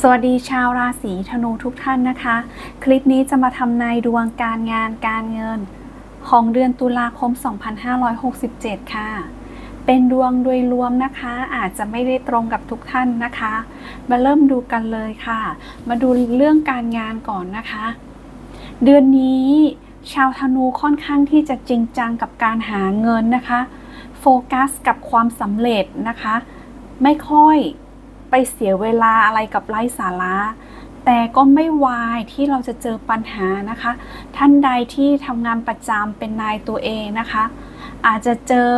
สวัสดีชาวราศีธนูทุกท่านนะคะ คลิปนี้จะมาทำนายดวงการงานการเงิน ของเดือนตุลาคม 2567 ค่ะ เป็นดวงโดยรวมนะคะ อาจจะไม่ได้ตรงกับทุกท่านนะคะ มาเริ่มดูกันเลยค่ะ มาดูเรื่องการงานก่อนนะคะ เดือนนี้ชาวธนูค่อนข้างที่จะจริงจังกับการหาเงินนะคะ โฟกัสกับความสำเร็จนะคะ ไม่ค่อย ไปเสียเวลาอะไรกับไร้สาระแต่ก็ไม่วายที่เราจะเจอปัญหานะคะ ท่านใดที่ทำงานประจำเป็นนายตัวเองนะคะ อาจจะเจอ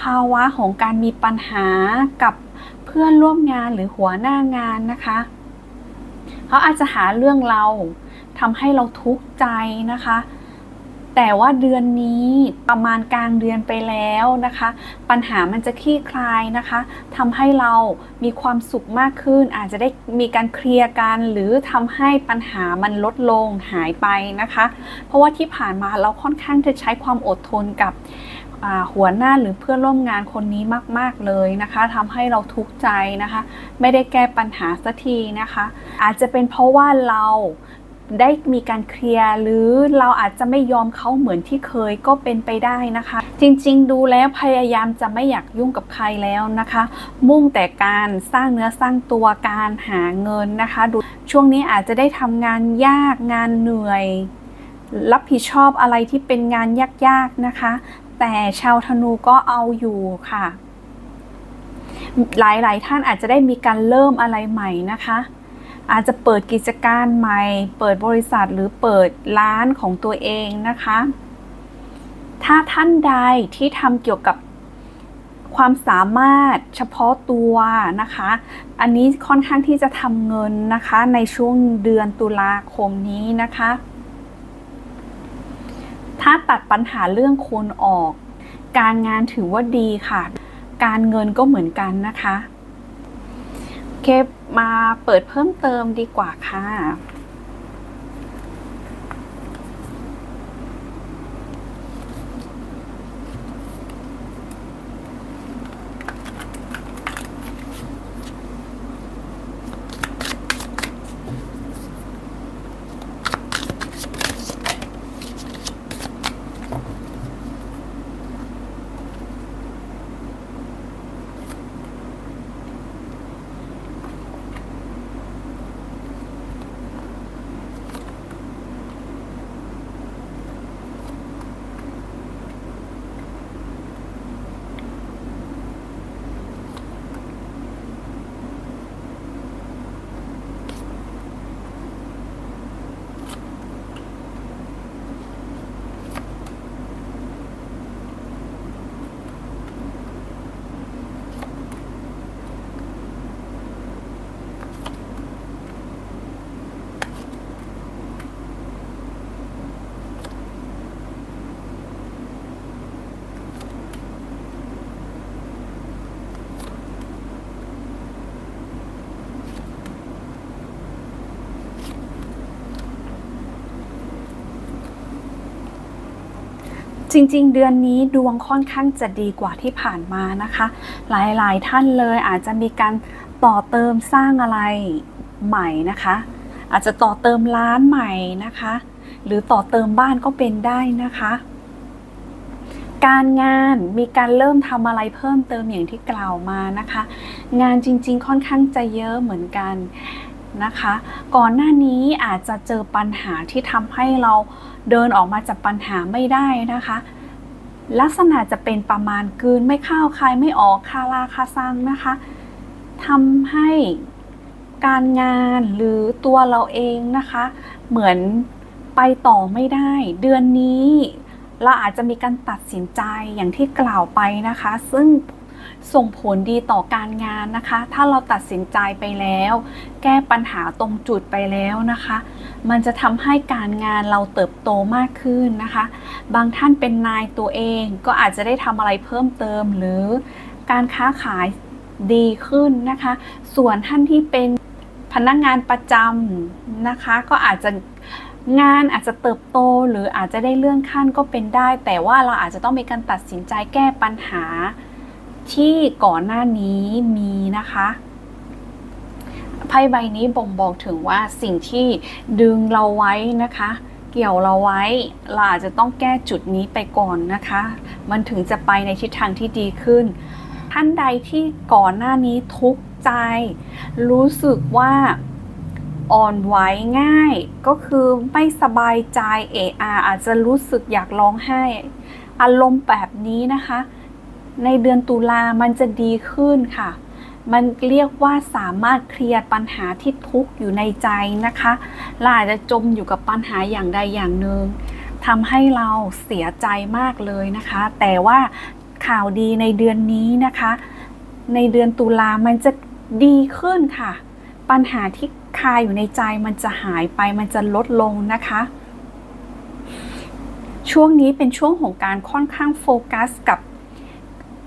ภาวะของการมีปัญหากับเพื่อนร่วมงานหรือหัวหน้างานนะคะเขาอาจจะหาเรื่องเราทำให้เราทุกข์ใจนะคะ แต่ว่าเดือนนี้ประมาณกลางเดือนไปแล้วนะคะ ปัญหามันจะคลี่คลายนะคะทำให้เรามีความสุขมากขึ้น อาจจะได้มีการเคลียร์กันหรือทำให้ปัญหามันลดลงหายไปนะคะ เพราะว่าที่ผ่านมาเราค่อนข้างจะใช้ความอดทนกับหัวหน้าหรือเพื่อนร่วมงานคนนี้มาก ๆ เลยนะคะทำให้เราทุกข์ใจนะคะ ไม่ได้แก้ปัญหาสักทีนะคะ อาจจะเป็นเพราะว่าเรา ได้มีการเคลียร์หรือเราอาจจะไม่ยอมเขาเหมือนที่เคยก็เป็นไปได้นะคะ จริงๆ ดูแล้วพยายามจะไม่อยากยุ่งกับใครแล้วนะคะ มุ่งแต่การสร้างเนื้อสร้างตัวการหาเงินนะคะดูช่วงนี้อาจจะได้ทำงานยากงานเหนื่อย รับผิดชอบอะไรที่เป็นงานยากๆนะคะ แต่ชาวธนูก็เอาอยู่ค่ะ หลายๆ ท่านอาจจะได้มีการเริ่มอะไรใหม่นะคะ อาจจะเปิดกิจการใหม่ เปิดบริษัทหรือเปิดร้านของตัวเองนะคะ ถ้าท่านใดที่ทำเกี่ยวกับความสามารถเฉพาะตัวนะคะ อันนี้ค่อนข้างที่จะทำเงินนะคะในช่วงเดือนตุลาคมนี้นะคะ ถ้าตัดปัญหาเรื่องคนออก การงานถือว่าดีค่ะ การเงินก็เหมือนกันนะคะ โอเค มาเปิดเพิ่มเติมดีกว่าค่ะ จริงๆ เดือนนี้ดวงค่อนข้างจะดีกว่าที่ผ่านมานะคะ หลายๆ ท่านเลยอาจจะมีการต่อเติมสร้างอะไรใหม่นะคะ อาจจะต่อเติมร้านใหม่นะคะ หรือต่อเติมบ้านก็เป็นได้นะคะ การงานมีการเริ่มทำอะไรเพิ่มเติมอย่างที่กล่าวมานะคะ งานจริงๆ ค่อนข้างจะเยอะเหมือนกัน นะคะ ก่อนหน้านี้อาจจะเจอปัญหาที่ทำให้เราเดินออกมาจากปัญหาไม่ได้นะคะ ลักษณะจะเป็นประมาณกืนไม่เข้าคายไม่ออกคาราคาซังนะคะทำให้การงานหรือตัวเราเองนะคะ เหมือนไปต่อไม่ได้ เดือนนี้เราอาจจะมีการตัดสินใจอย่างที่กล่าวไปนะคะ ซึ่ง ส่งผลดีต่อการงานนะคะ ถ้าเราตัดสินใจไปแล้ว แก้ปัญหาตรงจุดไปแล้วนะคะ มันจะทำให้การงานเราเติบโตมากขึ้นนะคะ บางท่านเป็นนายตัวเองก็อาจจะได้ทำอะไรเพิ่มเติม หรือการค้าขายดีขึ้นนะคะ ส่วนท่านที่เป็นพนักงานประจำนะคะ ก็อาจจะงานอาจจะเติบโตหรืออาจจะได้เลื่อนขั้นก็เป็นได้ แต่ว่าเราอาจจะต้องมีการตัดสินใจแก้ปัญหา ที่ก่อนหน้านี้มีนะคะไพ่ใบนี้บ่งบอกถึงว่าสิ่งที่ดึงเราไว้นะคะ เกี่ยวเราไว้เราอาจจะต้องแก้จุดนี้ไปก่อนนะคะ มันถึงจะไปในทิศทางที่ดีขึ้น ท่านใดที่ก่อนหน้านี้ทุกข์ใจ รู้สึกว่าอ่อนไหวง่าย ก็คือไม่สบายใจเอะอาอาจจะรู้สึกอยากร้องไห้ อารมณ์แบบนี้นะคะ ในเดือนตุลามันจะดีขึ้นค่ะ มันเรียกว่าสามารถเคลียร์ปัญหาที่ทุกข์อยู่ในใจนะคะเราอาจจะจมอยู่กับปัญหาอย่างใดอย่างหนึ่งทำให้เราเสียใจมากเลยนะคะ แต่ว่าข่าวดีในเดือนนี้นะคะ ในเดือนตุลามันจะดีขึ้นค่ะ ปัญหาที่คาอยู่ในใจมันจะหายไปมันจะลดลงนะคะ ช่วงนี้เป็นช่วงของการค่อนข้างโฟกัสกับ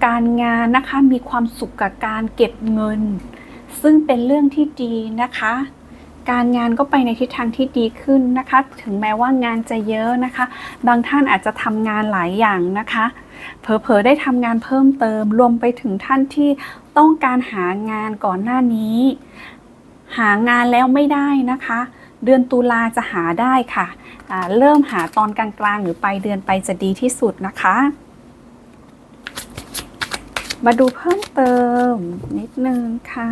การงานนะคะมีความสุขกับการเก็บเงิน ซึ่งเป็นเรื่องที่ดีนะคะ การงานก็ไปในทิศทางที่ดีขึ้นนะคะ ถึงแม้ว่างานจะเยอะนะคะ บางท่านอาจจะทำงานหลายอย่างนะคะ เผลอๆได้ทำงานเพิ่มเติม รวมไปถึงท่านที่ต้องการหางานก่อนหน้านี้ หางานแล้วไม่ได้นะคะ เดือนตุลาจะหาได้ค่ะอ่าเริ่มหาตอนกลางๆหรือปลายเดือนไปจะดีที่สุดนะคะ มาดูเพิ่มเติมนิดนึงค่ะ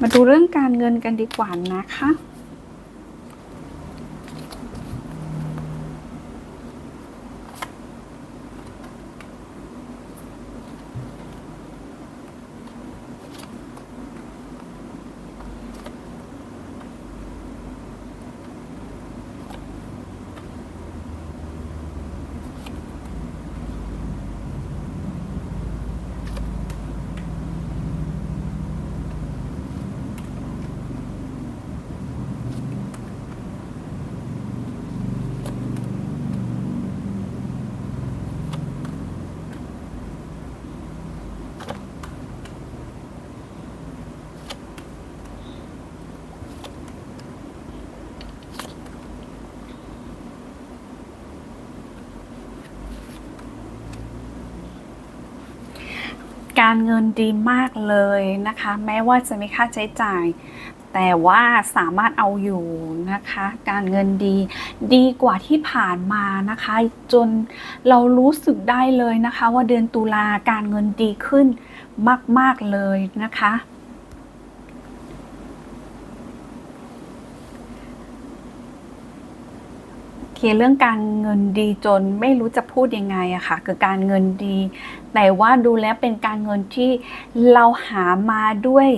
มาดูเรื่องการเงินกันดีกว่านะคะ การเงินดีมากเลยนะคะ แม้ว่าจะมีค่าใช้จ่าย แต่ว่าสามารถเอาอยู่นะคะ การเงินดีดีกว่าที่ผ่านมานะคะ จนเรารู้สึกได้เลยนะคะ ว่าเดือนตุลาการเงินดีขึ้นมาก ๆ เลยนะคะ โอ เคเรื่องการเงินดีจนไม่รู้จะพูดยังไงอะค่ะคือการเงินดี แต่ว่าดูแล้วเป็นการเงินที่เราหามาด้วย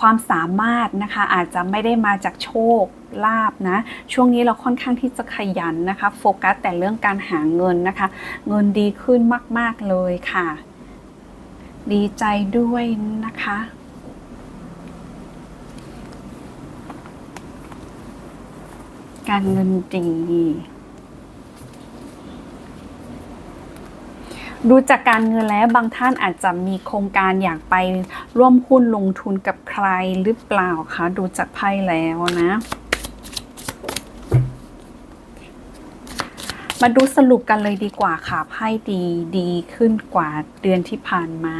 ความสามารถนะคะอาจจะไม่ได้มาจากโชคลาภนะช่วงนี้เราค่อนข้างที่จะขยันนะคะโฟกัสแต่เรื่องการหาเงินนะคะ เงินดีขึ้นมาก ๆ เลยค่ะ ดีใจด้วยนะคะ การเงินดี ดูจากการเงินแล้วบางท่านอาจจะมีโครงการอยากไปร่วมหุ้นลงทุนกับใครหรือเปล่าคะ ดูจากไพ่แล้วนะ มาดูสรุปกันเลยดีกว่าค่ะไพ่ดีดีขึ้นกว่าเดือนที่ผ่านมา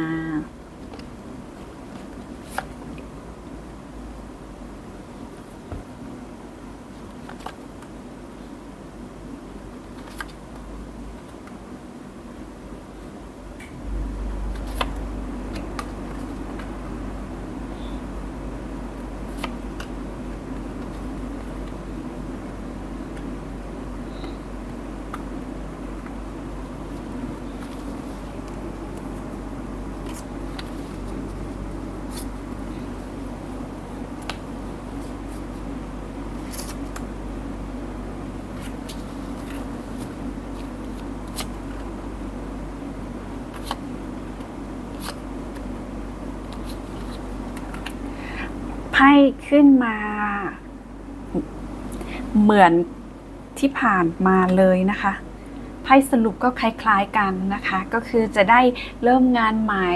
ไพ่ขึ้นมา เหมือนที่ผ่านมาเลยนะคะไพ่สรุปก็คล้ายๆกันนะคะ ก็คือจะได้เริ่มงานใหม่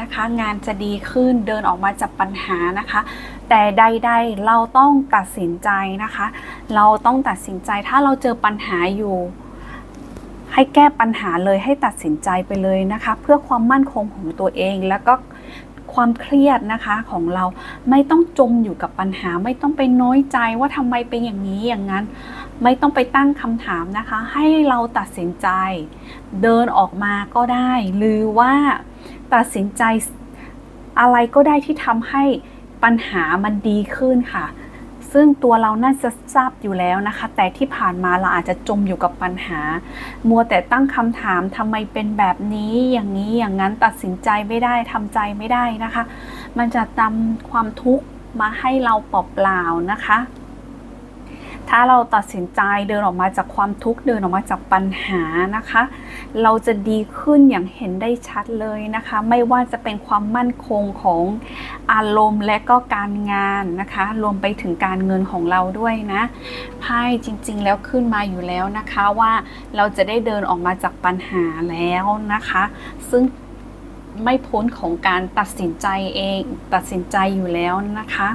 นะคะ งานจะดีขึ้นเดินออกมาจากปัญหานะคะ แต่ใดๆเราต้องตัดสินใจนะคะ เราต้องตัดสินใจถ้าเราเจอปัญหาอยู่ ให้แก้ปัญหาเลยให้ตัดสินใจไปเลยนะคะ เพื่อความมั่นคงของตัวเองแล้วก็ ความเครียดนะคะของเราไม่ต้องจมอยู่กับปัญหา ไม่ต้องไปน้อยใจว่าทำไมเป็นอย่างนี้อย่างนั้น ไม่ต้องไปตั้งคำถามนะคะ ให้เราตัดสินใจ เดินออกมาก็ได้ หรือว่าตัดสินใจอะไรก็ได้ที่ทำให้ปัญหามันดีขึ้นค่ะ ซึ่งตัวเราน่าจะทราบอยู่แล้วนะคะ แต่ที่ผ่านมาเราอาจจะจมอยู่กับปัญหา มัวแต่ตั้งคำถามทำไมเป็นแบบนี้อย่างนี้อย่างนั้นตัดสินใจไม่ได้ทำใจไม่ได้นะคะ มันจะนำความทุกข์มาให้เราเปล่าๆนะคะ ถ้าเราตัดสินใจเดินออกมาจากความทุกข์เดินออกมาจากปัญหานะคะ เราจะดีขึ้นอย่างเห็นได้ชัดเลยนะคะ ไม่ว่าจะเป็นความมั่นคงของอารมณ์และก็การงานนะคะ รวมไปถึงการเงินของเราด้วยนะไพ่จริง ๆ แล้วขึ้นมาอยู่แล้วนะคะว่าเราจะได้เดินออกมาจากปัญหาแล้วนะคะ ซึ่งไม่พ้นของการตัดสินใจเอง ตัดสินใจอยู่แล้วนะคะ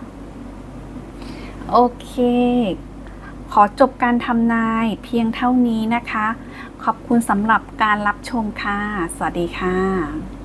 โอเค ขอจบการทำนายเพียงเท่านี้นะคะ ขอบคุณสำหรับการรับชมค่ะ สวัสดีค่ะ